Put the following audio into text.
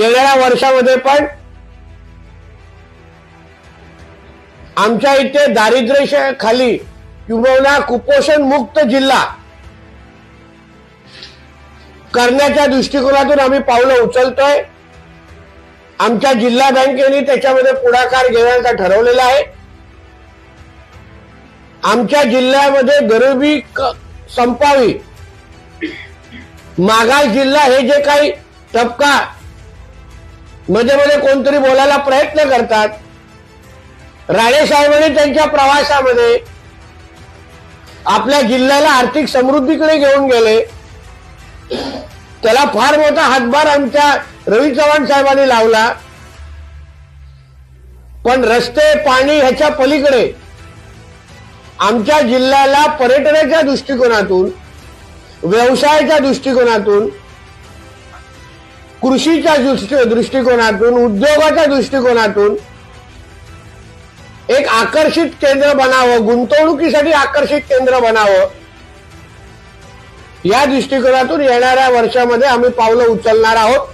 गेल्या वर्षामध्ये पण आमच्या इथे दारिद्र्य खाली किंबहुना कुपोषण मुक्त जिल्हा करण्याच्या दृष्टिकोनातून आम्ही पावलं उचलतोय. आमच्या जिल्हा बँकेने त्याच्यामध्ये पुढाकार घेण्याचा ठरवलेला आहे. आमच्या जिल्ह्यामध्ये गरिबी क- संपावी. मागास जिल्हा हे जे काही टपका मध्ये मध्ये कोणतरी बोलायला प्रयत्न करतात. राणे साहेबांनी त्यांच्या प्रवासामध्ये आपल्या जिल्ह्याला आर्थिक समृद्धीकडे घेऊन गेले. त्याला फार मोठा हातभार आमच्या रवी चव्हाण साहेबांनी लावला. पण रस्ते पाणी ह्याच्या पलीकडे. आमच्या जिल्ह्याला पर्यटनाच्या दृष्टिकोनातून व्यवसायाच्या दृष्टिकोनातून कृषीच्या दृष्टी दृष्टिकोनातून उद्योगाच्या दृष्टिकोनातून एक आकर्षित केंद्र बनावं गुंतवणुकीसाठी आकर्षित केंद्र बनावं या दृष्टिकोनातून येणाऱ्या वर्षामध्ये आम्ही पावलं उचलणार आहोत.